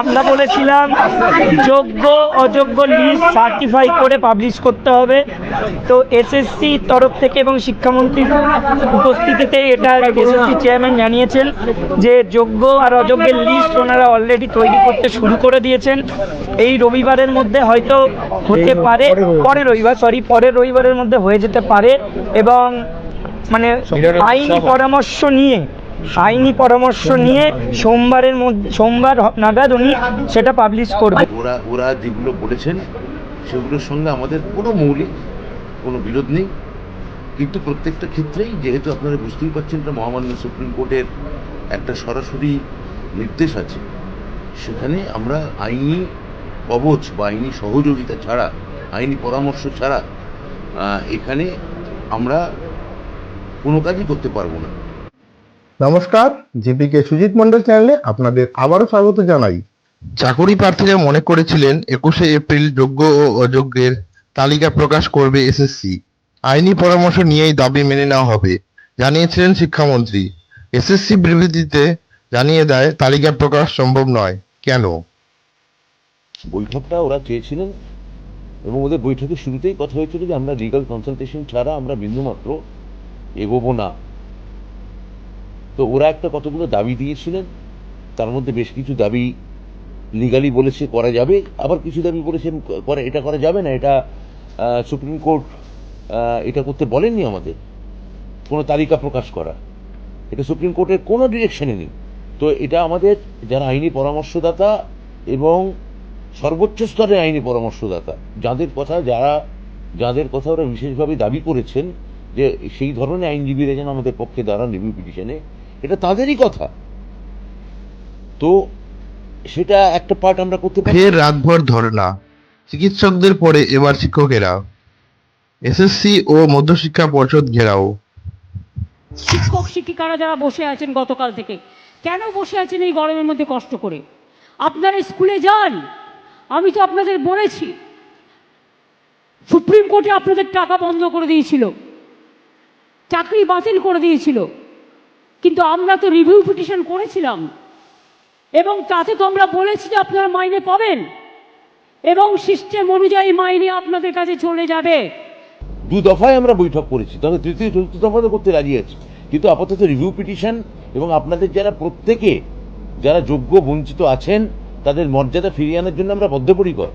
আমরা বলেছিলাম যোগ্য অযোগ্য লিস্ট সার্টিফাই করে পাবলিশ করতে হবে। তো এসএসসি তরফ থেকে এবং শিক্ষামন্ত্রীর উপস্থিতিতে এটা এসএসসি চেয়ারম্যান জানিয়েছেন যে যোগ্য আর অযোগ্যের লিস্ট ওনারা অলরেডি তৈরি করতে শুরু করে দিয়েছেন। এই রবিবারের মধ্যে হয়তো হতে পারে পরের রবিবার সরি পরের রবিবারের মধ্যে হয়ে যেতে পারে এবং মানে আইনি পরামর্শ নিয়ে আইনি পরামর্শ নিয়ে সোমবারের মধ্যে, সোমবার নাগাদ উনি সেটা পাবলিশ করবে ওরা ওরা যেগুলো বলেছেন, সেগুলোর সঙ্গে আমাদের কোনো মৌলিক কোনো বিরোধ নেই। কিন্তু প্রত্যেকটা ক্ষেত্রেই যেহেতু আপনারা বুঝতেই পারছেন এটা মহামান্য সুপ্রিম কোর্টের একটা সরাসরি নির্দেশ আছে, সেখানে আমরা আইনি কবচ বা আইনি সহযোগিতা ছাড়া, আইনি পরামর্শ ছাড়া এখানে আমরা কোনো কাজই করতে পারব না। নমস্কার জিপিকে সুজিত মন্ডল চ্যানেলে আপনাদের আবারও স্বাগত জানাই। চাকরি প্রার্থীরা মনে করেছিলেন একুশে এপ্রিল যোগ্য ও অযোগ্যের তালিকা প্রকাশ করবে এসএসসি। আইনি পরামর্শ নিয়েই দাবি মেনে নেওয়া হবে জানিয়েছিলেন শিক্ষামন্ত্রী। এসএসসি বিবৃতিতে জানিয়ে দেয় তালিকা প্রকাশ সম্ভব নয়। কেন? বৈঠকটা ওরা চেয়েছিলেন এবং ওদের বৈঠকের শুরুতেই কথা হয়েছিল যে আমরা লিগাল কনসালটেশন ছাড়া আমরা বিন্দুমাত্র এগোবো না। তো ওরা একটা কতগুলো দাবি দিয়েছিলেন, তার মধ্যে বেশ কিছু দাবি লিগালি বলেছে করা যাবে, আবার কিছু দাবি বলেছেন করে, এটা করা যাবে না, এটা সুপ্রিম কোর্ট এটা করতে বলেননি আমাদের, কোনো তালিকা প্রকাশ করা। এটা সুপ্রিম কোর্টের কোনো ডিরেকশনে নেই। তো এটা আমাদের যারা আইনি পরামর্শদাতা এবং সর্বোচ্চ স্তরের আইনি পরামর্শদাতা, যাদের কথা যারা, যাদের কথা ওরা বিশেষভাবে দাবি করেছেন যে সেই ধরনের আইনজীবীরা যেন আমাদের পক্ষে দাঁড়ান রিভিউ পিটিশনে এটা তাদেরই কথা। তো সেটা একটা পার্ট আমরা করতে পারি। ফের রাতভর ধর্ণা চিকিৎসকদের পরে এবার শিক্ষকেরা। এসএসসি ও মধ্যশিক্ষা পর্ষদ ঘেরাও। শিক্ষক শিক্ষিকারা যারা বসে আছেন গতকাল থেকে কেন বসে আছেন এই গরমের মধ্যে কষ্ট করে? আপনারা স্কুলে যান। আমি তো আপনাদের বলেছি। সুপ্রিম কোর্টে আপনাদের টাকা বন্ধ করে দিয়েছিল। চাকরি বাতিল করে দিয়েছিল। কিন্তু আমরা তো রিভিউ পিটিশন করেছিলাম। এবং তাতে তো আমরা বলেছি যে আপনারা মাইনে পাবেন। এবং সিস্টেম অনুযায়ী মাইনে আপনাদের কাছে চলে যাবে। দু দফায় আমরা বৈঠক করেছি, তবে তৃতীয়, চতুর্থ দফা তো করতে রাজি আছি। কিন্তু আপাতত রিভিউ পিটিশন এবং আপনাদের যারা প্রত্যেকে, যারা যোগ্য বঞ্চিত আছেন, তাদের মর্যাদা ফিরিয়ে আনার জন্য আমরা বদ্ধপরিকর।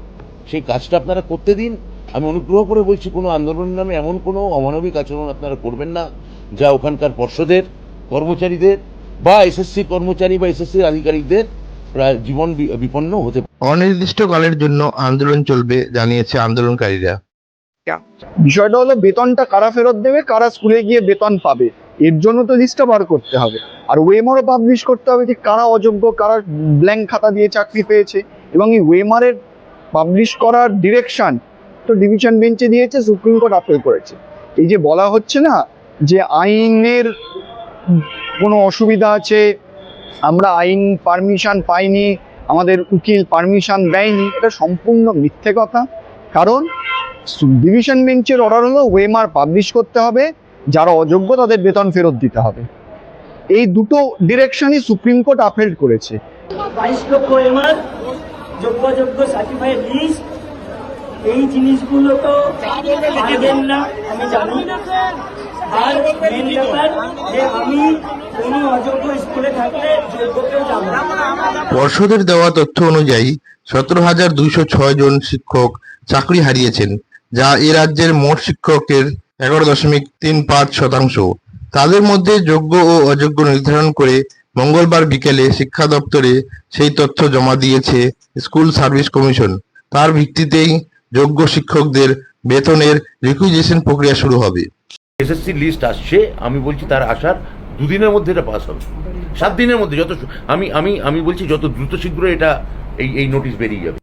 সেই কাজটা আপনারা করতে দিন। আমি অনুগ্রহ করে বলছি, কোনো আন্দোলনের নামে এমন কোনো অমানবিক আচরণ আপনারা করবেন না, যা ওখানকার পর্ষদের কর্মচারীদের বা এসএসসি কর্মচারী বা এসএসসি আধিকারিকদের প্রায় জীবন বিপন্ন হতে অনির্দিষ্টকালের জন্য আন্দোলন চলবে জানিয়েছে আন্দোলনকারীরা। বিষয়টা হলো বেতনটা কারা ফেরত দেবে কারা স্কুলে গিয়ে বেতন পাবে? এর জন্য তো লিস্টটা বার করতে হবে। আর ওয়েমারও পাবলিশ করতে হবে যে কারা অযোগ্য কারা ব্ল্যাঙ্ক খাতা দিয়ে চাকরি পেয়েছে। এবং এই ওয়েমারের পাবলিশ করার ডিরেকশন তো ডিভিশন বেঞ্চে দিয়েছে সুপ্রিম কোর্ট আপিল করেছে। এই যে বলা হচ্ছে না যে আইনের কোনো অসুবিধা আছে? আমরা আইন পারমিশন পাইনি আমাদের উকিল পারমিশন দেয়নি। এটা সম্পূর্ণ মিথ্যে কথা। কারণ ডিভিশন বেঞ্চের অর্ডার হলো ওয়েমার পাবলিশ করতে হবে যারা অযোগ্য তাদের বেতন ফেরত দিতে হবে। এই দুটো ডিরেকশনই সুপ্রিম কোর্ট আপহেল করেছে। বাইশ লক্ষ এমআর যোগ্য যোগ্য সার্টিফাইড লিস্ট এই জিনিসগুলো তো না আমি জানি। আর মেন ব্যাপার যে আমি কোনো অযোগ্য স্কুলে থাকলে যোগ্যকেও যাব। পর্ষদের দেওয়া তথ্য অনুযায়ী সতেরো হাজার দুইশো ছয় জন শিক্ষক চাকরি হারিয়েছেন, যা এ রাজ্যের মোট শিক্ষকের এগারো দশমিক তিন পাঁচ শতাংশ। তাদের মধ্যে যোগ্য ও অযোগ্য নির্ধারণ করে মঙ্গলবার বিকেলে শিক্ষা দপ্তরে সেই তথ্য জমা দিয়েছে স্কুল সার্ভিস কমিশন। তার ভিত্তিতেই যোগ্য শিক্ষকদের বেতনের রিকুইজেশন প্রক্রিয়া শুরু হবে। এসএসসি লিস্ট আসছে, আমি বলছি তার আসার দুদিনের মধ্যে এটা পাস হবে। সাত দিনের মধ্যে যত আমি আমি আমি বলছি যত দ্রুত শীঘ্র এটা এই এই নোটিশ বেরিয়ে যাবে।